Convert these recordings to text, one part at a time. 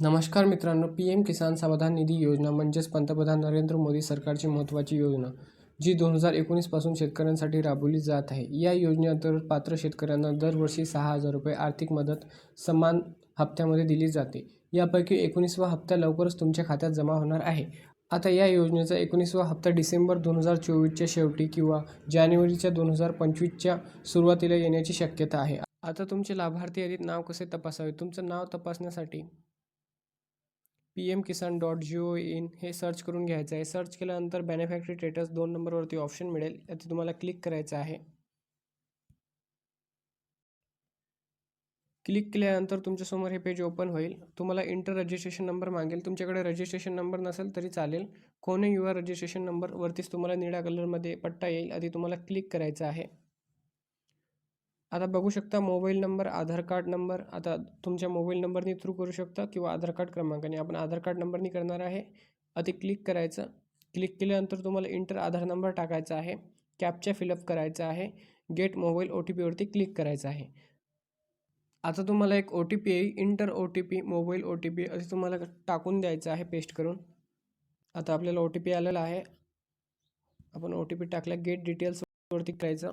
नमस्कार मित्रांनो P M किसान समाधान निधी योजना म्हणजेच पंतप्रधान नरेंद्र मोदी सरकारची महत्त्वाची योजना जी दोन हजार एकोणीसपासून शेतकऱ्यांसाठी राबवली जात आहे. या योजनेअंतर्गत पात्र शेतकऱ्यांना दरवर्षी सहा हजार रुपये आर्थिक मदत समान हप्त्यामध्ये दिली जाते. यापैकी एकोणीसवा हप्ता लवकरच तुमच्या खात्यात जमा होणार आहे. आता या योजनेचा एकोणीसवा हप्ता डिसेंबर दोन हजार चोवीसच्या शेवटी किंवा जानेवारीच्या दोन हजार पंचवीसच्या सुरुवातीला येण्याची शक्यता आहे. आता तुमचे लाभार्थी यादीत नाव कसे तपासावे? तुमचं नाव तपासण्यासाठी P M Kisan dot G O in हे सर्च करून घ्यायचं आहे. सर्च केल्यानंतर बॅनिफॅक्टरी स्टेटस दोन नंबरवरती ऑप्शन मिळेल. यात तुम्हाला क्लिक करायचं आहे. क्लिक केल्यानंतर तुमच्यासमोर हे पेज ओपन होईल. तुम्हाला इंटर रजिस्ट्रेशन नंबर मागेल. तुमच्याकडे रजिस्ट्रेशन नंबर नसेल तरी चालेल. कोणी युवा रजिस्ट्रेशन नंबरवरतीच तुम्हाला निळ्या कलरमध्ये पट्टा येईल. आधी तुम्हाला क्लिक करायचं आहे. आता बघू शकता mobile number Aadhaar card number आता तुमच्या मोबाईल नंबरनी थ्रू करू शकता किंवा आधार कार्ड क्रमांकाने. आपण आधार कार्ड नंबरनी करणार आहे. आधी क्लिक करायचं. क्लिक केल्यानंतर तुम्हाला इंटर आधार नंबर टाकायचा आहे. कॅपच्या फिलअप करायचा आहे. गेट मोबाईल ओ टी पीवरती क्लिक करायचं आहे. आता तुम्हाला एक ओ टी पी येईल enter O T P mobile O T P असे तुम्हाला टाकून द्यायचं आहे पेस्ट करून. आता आपल्याला ओ टी पी आलेला आहे. आपण ओ टी पी टाकला गेट डिटेल्सवरती करायचं.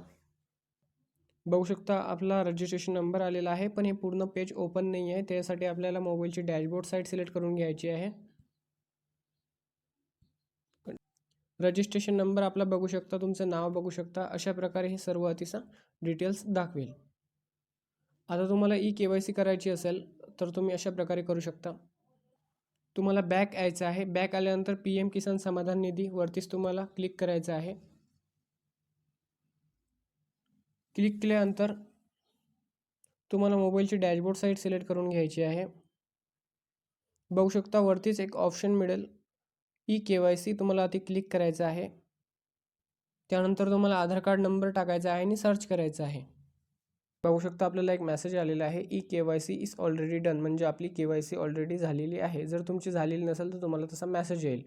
बघू शकता आपला रजिस्ट्रेशन नंबर आलेला आहे पण हे पूर्ण पेज ओपन नाही आहे. त्यासाठी आपल्याला मोबाईलची डॅशबोर्ड साईट सिलेक्ट करून घ्यायची आहे. रजिस्ट्रेशन नंबर आपला बघू शकता तुमचं नाव बघू शकता. अशा प्रकारे हे सर्व अतिसा डिटेल्स दाखवेल. आता तुम्हाला ई के वाय सी करायची असेल तर तुम्ही अशा प्रकारे करू शकता. तुम्हाला बॅक यायचं आहे. बॅक आल्यानंतर पी एम किसान समाधान निधी वरतीच तुम्हाला क्लिक करायचं आहे. क्लिक केल्यानंतर तुम्हाला मोबाईलची डॅशबोर्ड साईट सिलेक्ट करून घ्यायची आहे. बघू शकता वरतीच एक ऑप्शन मिळेल. ई के वाय सी तुम्हाला आधी क्लिक करायचं आहे. त्यानंतर तुम्हाला आधार कार्ड नंबर टाकायचा आहे आणि सर्च करायचं आहे. बघू शकता आपल्याला एक मेसेज आलेला आहे. E K Y C is already done म्हणजे आपली के वाय सी ऑलरेडी झालेली आहे. जर तुमची झालेली नसेल तर तुम्हाला तसा मेसेज येईल.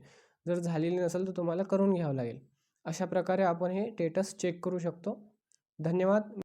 जर झालेली नसेल तर तुम्हाला करून घ्यावं लागेल. अशा प्रकारे आपण हे स्टेटस चेक करू शकतो. धन्यवाद.